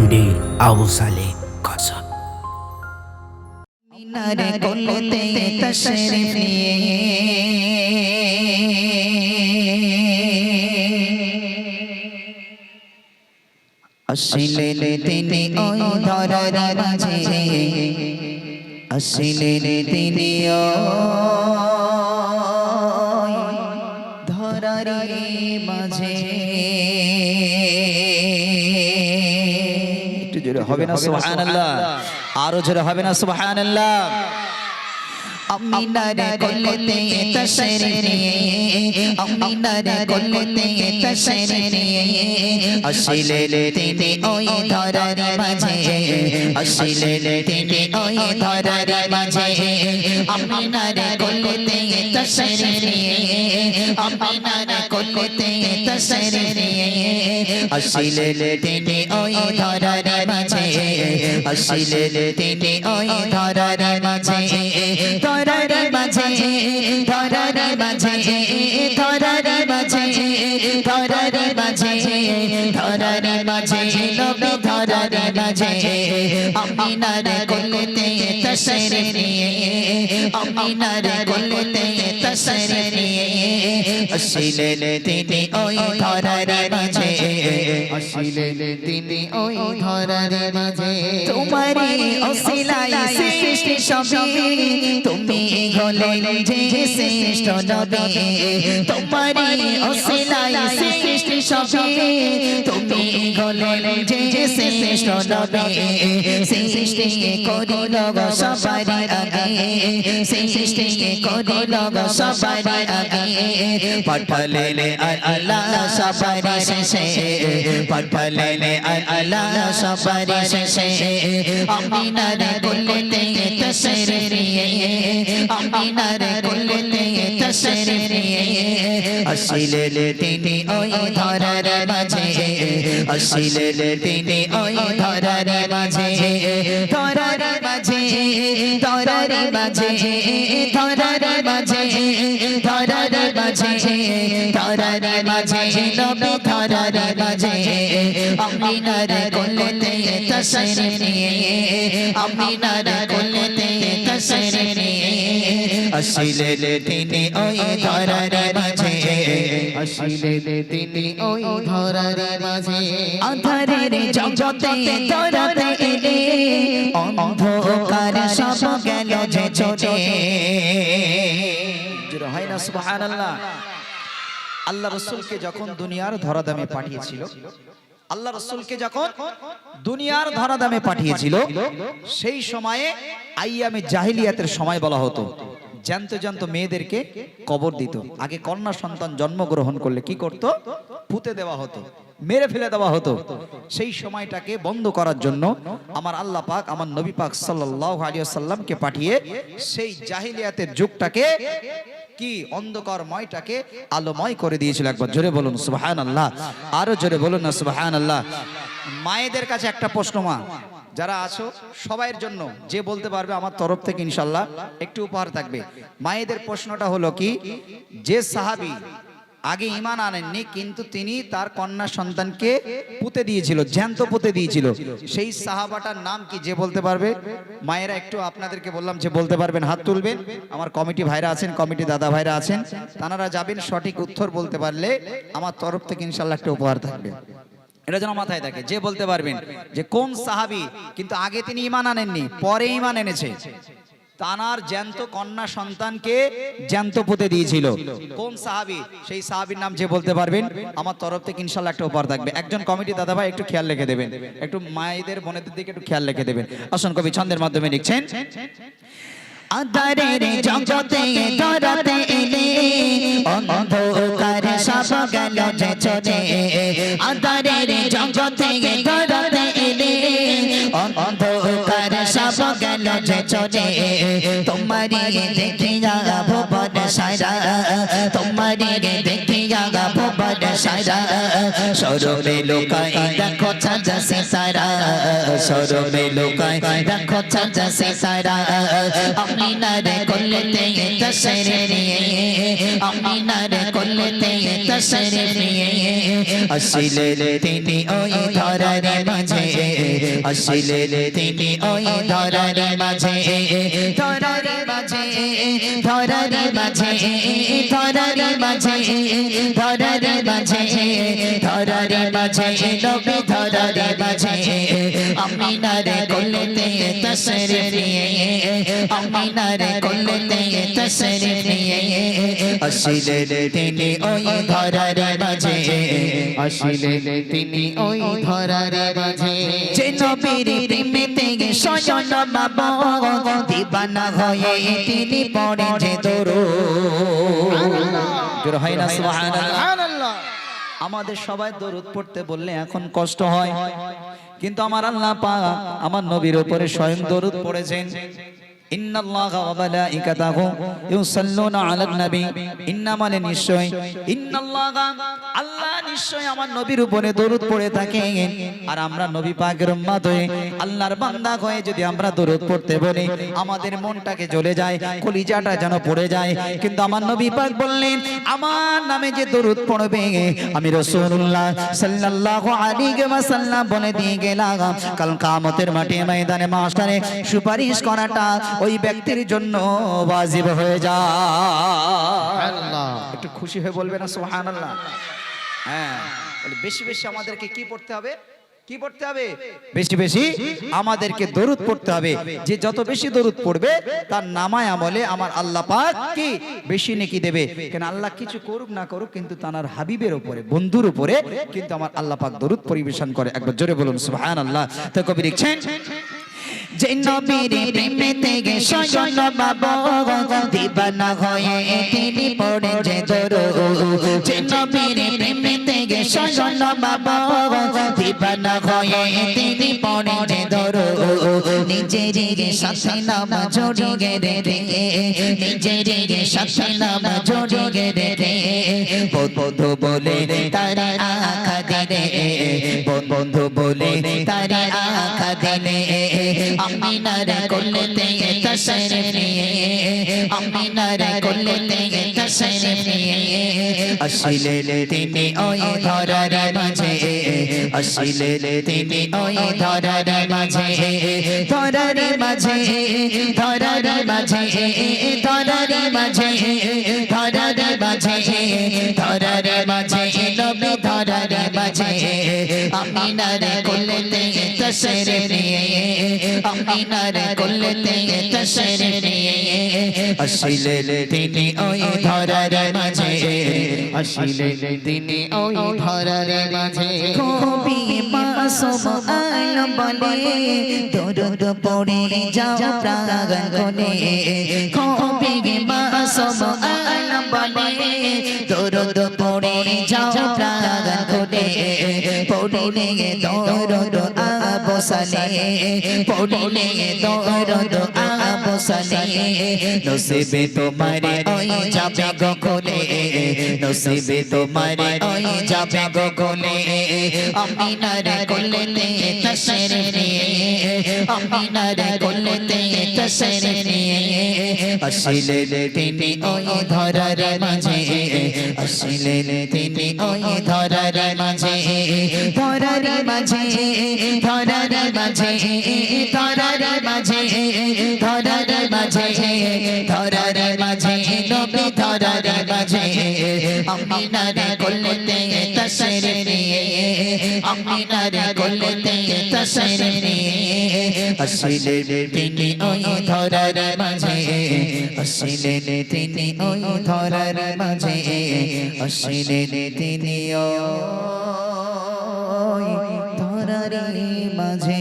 MD Abu সালে কাসা মিনারে তশরিফ আসিলেন তিনি ওই ধরার মাঝে। তিনি ধরার মাঝে। জোরে হবে না সুবহানাল্লাহ আরও জোরে হবে না সুবহানাল্লাহ তশরিফ নিয়ে আমিনারে কোলেতে তশরিফ নিয়ে আসিলে তিনি ওই ধরার মাঝে আসিলে তিনি ওই ধরার মাঝে আমিনারে কোলেতে তশরিফ নিয়ে আমিনারে কোলেতে তশরিফ নিয়ে আসিলে তিনি ওই ধরার মাঝে আসিলে তিনি ওই ধরার মাঝে ধরার মাঝে ধরার মাঝে ধরার মাঝে ধরার মাঝে নবী ধরার মাঝে। আমিনার কোলেতে তশরিফ নিয়ে আমিনার কোলেতে নিয়ে আসিলেন তিনি ওই ধরার মাঝে আসিলেন তিনি ওই ধরার মাঝে তোমারই তুমি হলেন যে শ্রেষ্ঠ নবী তোমারই অসিলাই সৃষ্টি সবে তুমি হলেন যে শ্রেষ্ঠ নবী সৃষ্টি করিল গো সবারই আগে সৃষ্টি করিল গো সবারই আগে পাঠালেন আল্লাহ সবারই শেষে পাঠালেন আল্লাহ সবারই শেষে আমিনার কোলেতে তশরিফ নিয়ে আমিনার কোলেতে তশরিফ নিয়ে আসিলেন তিনি ওই ধরার মাঝে আসিলেন তিনি ওই ধরার মাঝে ধরার মাঝে ধরার মাঝে ধরার মাঝে ধরার মাঝে ধরার মাঝে নবী ধরার মাঝে আমিনার কোলেতে তশরিফ নিয়ে আমিনার কোলেতে তশরিফ আসিলেন তিনি ওই ধরার মাঝে আসিলেন তিনি ওই ধরার মাঝে আধারের জগতে ধরাতে এলে অন্ধকার সব গেল যে জোরে হয় না, সুবহানাল্লাহ। আল্লাহ রসুলকে যখন দুনিয়ার ধরাদামে পাঠিয়েছিল, আল্লাহ রসুলকে যখন দুনিয়ার ধরাদামে পাঠিয়েছিল, সেই সময়ে আইয়ামে জাহিলিয়াতের সময় বলা হতো। জ্যান্ত জ্যান্ত মেয়েদেরকে কবর দিত। আগে কন্যা সন্তান জন্মগ্রহণ করলে কি করত? পুঁতে দেওয়া হতো, মেরে ফেলে দেওয়া হতো। সেই সময়টাকে বন্ধ করার জন্য আমার আল্লাহ পাক আমার নবী পাক সাল্লাল্লাহু আলাইহি সাল্লামকে পাঠিয়ে সেই জাহিলিয়াতের যুগটাকে কি অন্ধকারময়টাকে আলোময় করে দিয়েছিল একবার। জোরে বলুন সুবহান আল্লাহ আরও জোরে বলুন না সুবহান আল্লাহ মায়েদের কাছে একটা প্রশ্ন মা যারা আছো, সবাইয়ের জন্য যে বলতে পারবে আমার তরফ থেকে ইনশাল্লাহ একটু উপহার থাকবে। মায়েদের প্রশ্নটা হলো কি, যে সাহাবি আগে ইমান আনেননি, কিন্তু তিনি তার কন্যা সন্তানকে পুঁতে দিয়েছিল, জ্যান্ত পুঁতে দিয়েছিল। সেই সাহাবাটার নাম কি যে বলতে পারবে? মায়েরা একটু আপনাদেরকে বললাম যে বলতে পারবেন, হাত তুলবেন। আমার কমিটি ভাইরা আছেন, কমিটি দাদা ভাইরা আছেন, তানারা যাবেন সঠিক উত্তর বলতে পারলে আমার তরফ থেকে ইনশাল্লাহ একটা উপহার থাকবে। এটা যেন মাথায় থাকে, যে বলতে পারবেন যে কোন সাহাবি কিন্তু আগে তিনি ইমান আনেননি, পরে ইমান এনেছে। তানার জ্যান্ত কন্যা সন্তানকে জ্যান্ত পুঁতে দিয়েছিল। কোন সাহাবি? সেই সাহাবির নাম যে বলতে পারবেন, আমার তরফ থেকে ইনশাল্লাহ একটা উপহার থাকবে। একজন কমিটি দাদা ভাই একটু খেয়াল রেখে দেবেন, একটু মায়েদের বোনেদের দিকে একটু খেয়াল রেখে দেবেন। আসন কবি ছন্দের মাধ্যমে লিখছেন এলে অন্ধকার সব গেল। যে অন্তরের জগতে ধরাতে এলে। অন্ধকার সব গেল চলে। তোমারি দেখিয়া ভুবন সারা। তোমারি দেখিয়া সারা সরবে লোকাই দেখো চাঁদা সে সারা সরবে লোকাই দেখো চাঁদা সে সারা। আমিনারে করলেতে তসরে নিয়ে আমিনারে করলেতে তসরে নিয়ে। আসিলে তিনি ওই ধরার মাঝে আসিলে তিনি ওই ধরার মাঝে ধরার মাঝে ধরার মাঝে ধরার মাঝে ধরার মাঝে ধরার মাঝে, নবী ধরার মাঝে। আমিনারে করলেতে তসরে নিয়ে, আমিনারে করলেতে তসরে নিয়ে। আসিলে তিনি ওই ধরার মাঝে আসিলে তিনি ওই ধরার মাঝে। যে নবীর প্রেমেতে স্বয়ন বাবা দিবানা হয়ে তিনি পড়ে যে দরো। জোরে হয় না সুবহানাল্লাহ। আমাদের সবাই দরুদ পড়তে বললে এখন কষ্ট হয়। কিন্তু আমার আল্লাহ পা আমার নবীর উপরে স্বয়ং দরুদ পড়েছেন। ওয়া মালাইকাতাহু ইউসাল্লুনা আলান নবী। ইন্না মানে নিশ্চয়। ইন্নাল্লাহা, আল্লাহ নিশ্চয় আমার নবীর উপরে দরুদ পড়ে থাকে। আর আমরা নবী পাকের উম্মত হয়ে আল্লাহর বান্দা হয়ে যদি আমরা দরুদ পড়তে বলি, আমাদের মনটাকে জ্বলে যায়, কলিজাটা যেন পড়ে যায়। কিন্তু আমার নবী পাক বললেন, আমার নামে যে দরুদ পড়বে, আমি রাসূলুল্লাহ সাল্লাল্লাহু আলাইহি ওয়াসাল্লাম বলে দিয়ে গেলাম। কাল কিয়ামতের মাঠে ময়দানে মাস্টারে সুপারিশ করাটা ওই ব্যক্তির জন্য ওয়াজিব হয়ে যায়। একটু খুশি হয়ে বলবে না সুবহানাল্লাহ? হ্যাঁ বেশি বেশি আমাদেরকে কি পড়তে হবে? কি পড়তে হবে? বেশি বেশি আমাদেরকে দরুদ পড়তে হবে। যে যত বেশি দরুদ পড়বে তার নামায় আমলে আমার আল্লাহ পাক কি? বেশি নেকি দেবে। কেন আল্লাহ কিছু করুক না করুক কিন্তু তার হাবিবের উপরে বন্ধুর উপরে কিন্তু আমার আল্লাহ পাক দরুদ পরিবেশন করে। একবার জোরে বলুন সুবহানাল্লাহ। তো কবি লিখছেন যে নবীর প্রেমেতে গে স্বয়ন বাবা দিবানা হয়ে তিনি পড়ে যে দরো। যে নবীর প্রেমেতে গে স্বয়ন বাবা দিবানা হয়ে তিনি পড়ে যে দরো নিজের সাথে নাম জড়িয়ে রে রে নিজের সাথে নাম জড়িয়ে রে রে বন্ধু বলে তারা আখা দিলে বন্ধু বলে তারা আখা দিলে আমিনার করলেতে তসরে নিয়ে। আমিনার করলেতে তসরে নিয়ে। আসিলে তিনি ওই ধরার মাঝে। আসিলে তিনি ওই ধরার মাঝে ধরার মাঝে ধরার মাঝে ধরার মাঝে ধরার মাঝে ধরার মাঝে, নবী ধরার মাঝে। আমিনার করলেতে তসরে নিয়ে, আমিনার করলেতে তসরে নিয়ে আসিলে তিনি ওই ধরার মাঝে আসিলে তিনি ওই ধরার মাঝে কবি মাসুম আলম বলে দরুদ পড়ে যাও প্রাণ কোনে কবি মাসুম বলে দরুদ পড়ে যাও প্রাণ পড়িলে দরুদ আবসালে পড়িলে দরুদ আবসালে নসিবে তোমারে ওই যাবে গগনে নসিবে তোমারে ওই যাবে গগনে আমিনারে কোলেতে তসরে নিয়ে আমিনারে কোলেতে তসরে নিয়ে। আসিলে তিনি ওই ধরার মাঝে আসিলে তিনি ওই ধরার মাঝে। ধরার মাঝে, ধরার মাঝে, ধরার মাঝে ধরার মাঝে ধরার মাঝে, নবী ধরার মাঝে। আমিনারে কোলেতে তসরে নিয়ে, আমিনারে কোলেতে তসরে নিয়ে। আসিলে তিনি ওই ধরার মাঝে, আসিলে তিনি ওই ধরার মাঝে, আসিলে তিনি ওই ধরার মাঝে।